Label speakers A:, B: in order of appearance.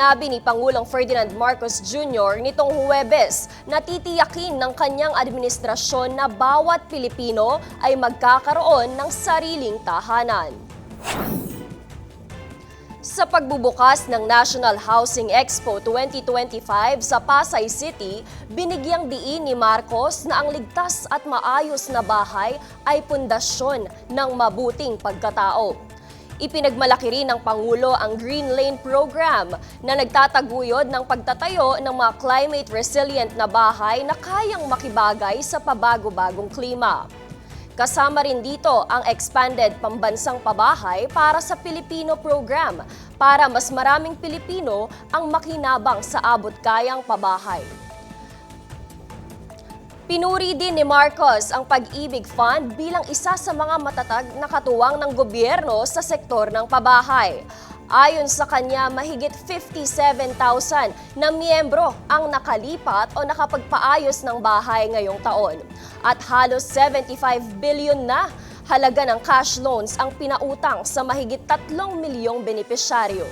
A: Sinabi ni Pangulong Ferdinand Marcos Jr. nitong Huwebes na titiyakin ng kanyang administrasyon na bawat Pilipino ay magkakaroon ng sariling tahanan. Sa pagbubukas ng National Housing Expo 2025 sa Pasay City, binigyang diin ni Marcos na ang ligtas at maayos na bahay ay pundasyon ng mabuting pagkatao. Ipinagmalaki rin ng Pangulo ang Green Lane Program na nagtataguyod ng pagtatayo ng mga climate resilient na bahay na kayang makibagay sa pabago-bagong klima. Kasama rin dito ang expanded pambansang pabahay para sa Pilipino program para mas maraming Pilipino ang makinabang sa abot kayang pabahay. Pinuri din ni Marcos ang Pag-ibig Fund bilang isa sa mga matatag na katuwang ng gobyerno sa sektor ng pabahay. Ayon sa kanya, mahigit 57,000 na miyembro ang nakalipat o nakapagpaayos ng bahay ngayong taon. At halos 75 billion na halaga ng cash loans ang pinautang sa mahigit 3 milyong benepisyaryo.